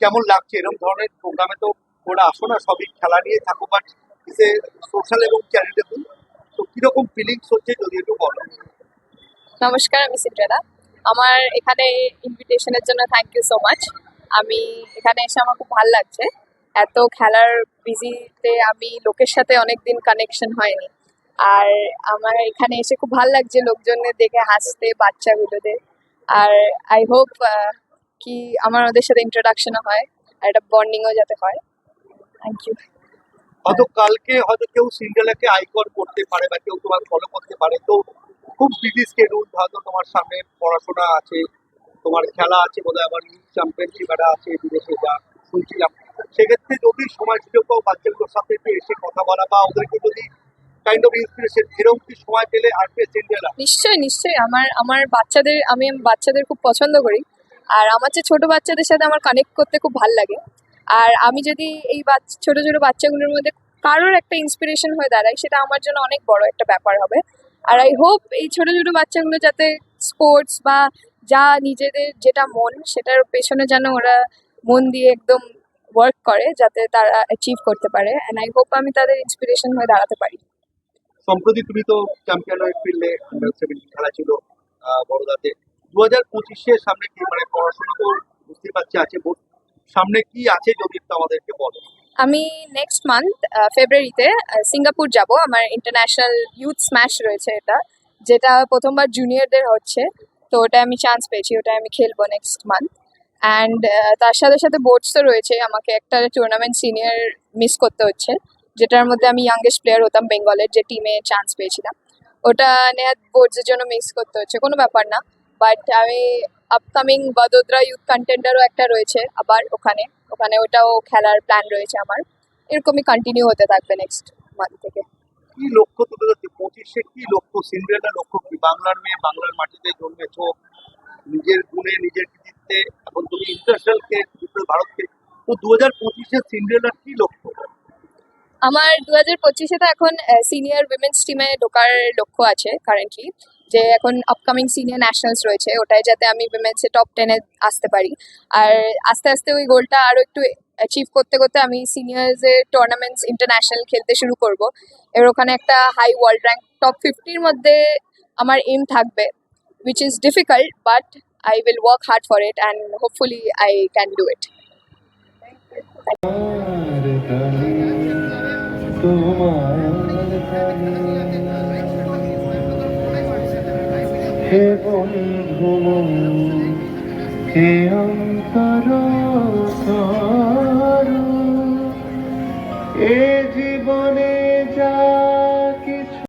কেমন লাগছে? এরকম ধরনের প্রোগ্রামে তো ওরা আসো না, সবই খেলা নিয়ে থাকো বাট ইসে সোশ্যাল এবং চ্যারিটেবল তো কীরকম ফিলিংস হচ্ছে যদি একটু বলো? নমস্কার, আমি সিন্ড্রেলা। আমার এখানে ইনভিটেশনের জন্য থ্যাংক ইউ সো মাচ আমি এখানে এসে আমার খুব ভালো লাগছে। এত খেলার বিজিতে আমি লোকের সাথে অনেক দিন কানেকশন হয়নি। আর আমার এখানে এসে খুব ভালো লাগছে লোকজনের দেখে হাসতে, বাচ্চাগুলোদের। আর আই হোপ কি আমার ওদের সাথে ইন্ট্রোডাকশনও হয় আর একটা বন্ডিংও যাতে হয়। থ্যাংক ইউ হয়তো কালকে হয়তো কেউ সিন্ডেলাকে আইকর করতে পারে বা কেউ তোমার ফলো করতে পারে। তো খুব বিজি স্কেডিউল হয়তো তোমার সামনে পড়াশোনা আছে তোমার খেলা আছে বোধহয় আবার চ্যাম্পিয়নশিপ একটা আছে বিদেশে যা শুনছিলাম। সেক্ষেত্রে যদি সময় সুযোগ পাও বাচ্চাগুলোর সাথে একটু এসে কথা বলা বা ওদেরকে যদি কাইন্ড অফ ইন্সপিরেশন এরকম কি সময় পেলে আসবে সিন্ডেলা। নিশ্চয়ই নিশ্চয়ই। আমার আমার বাচ্চাদের আমি বাচ্চাদের খুব পছন্দ করি। আর আমার যে ছোট বাচ্চাদের সাথে আমার কানেক্ট করতে খুব ভালো লাগে। আর আমি যদি এই বাচ্চা ছোট ছোট বাচ্চাগুলোর মধ্যে কারোর একটা ইন্সপিরেশন হয়ে দাঁড়াই, সেটা আমার জন্য অনেক বড় একটা ব্যাপার হবে। আর আই হোপ এই ছোট ছোট বাচ্চাগুলো যাতে স্পোর্টস বা যা নিজেদের যেটা মন, সেটার পেছনে যেন ওরা মন দিয়ে একদম ওয়ার্ক করে, যাতে তারা অ্যাচিভ করতে পারে। অ্যান্ড আই হোপ আমি তাদের ইন্সপিরেশন হয়ে দাঁড়াতে পারি। সম্প্রতি তুমি তো চ্যাম্পিয়ন হয়ে ফিরলে খেলা ছিল বড়দাতে। দু হাজার পঁচিশের সামনে কি মানে পড়াশোনা পারছি আছে সামনে কি আছে যদি একটু আমাদেরকে বলো। আমি নেক্সট মান্থ ফেব্রুয়ারিতে সিঙ্গাপুর যাব। আমার ইন্টারন্যাশনাল ইউথ স্ম্যাশ রয়েছে এটা, যেটা প্রথমবার জুনিয়রদের হচ্ছে। তো ওটা আমি চান্স পেয়েছি ওটা আমি খেলব নেক্সট মান্থ অ্যান্ড তার সাথে সাথে বোর্ডস তো রয়েছে, আমাকে একটা টুর্নামেন্ট সিনিয়র মিস করতে হচ্ছে। যেটার মধ্যে আমি ইয়াংগেস্ট প্লেয়ার হতাম বেঙ্গলের যে টিমে চান্স পেয়েছিলাম। ওটা নেওয়ার বোর্ডসের জন্য মিস করতে হচ্ছে, কোনো ব্যাপার না। বাট আমি আপকামিং বদোদরা ইউথ কন্টেন্ডারও একটা রয়েছে আবার ওখানে। ওখানে ওটাও খেলার প্ল্যান রয়েছে আমার। এরকমই কন্টিনিউ হতে থাকবে নেক্সট মান্থ থেকে। কি লক্ষ্য তুলে ধরছে পঁচিশে কি লক্ষ্য? সিন্ড্রেলার লক্ষ্য কি? বাংলার মেয়ে বাংলার মাটিতে জন্মেছো নিজের গুণে, নিজের কৃতিত্বে, এখন তুমি ইন্টারন্যাশনাল কে ভারতকে তো দু হাজার পঁচিশে সিন্ড্রেলার কি লক্ষ্য আমার দু হাজার পঁচিশে তো এখন সিনিয়র উইমেন্স টিমে ঢোকার লক্ষ্য আছে কারেন্টলি যে এখন আপকামিং সিনিয়র ন্যাশনালস রয়েছে, ওটাই যাতে আমি উইমেন্সে টপ টেনে আসতে পারি। আর আস্তে আস্তে ওই গোলটা আরও একটু অ্যাচিভ করতে করতে আমি সিনিয়র্সের টুর্নামেন্টস ইন্টারন্যাশনাল খেলতে শুরু করব। এর ওখানে একটা হাই ওয়ার্ল্ড র্যাঙ্ক টপ ফিফটির মধ্যে আমার এম থাকবে which is difficult but I will work hard for it and hopefully I can do তোমার হে বন্ধু হে অন্তর এ জীবনে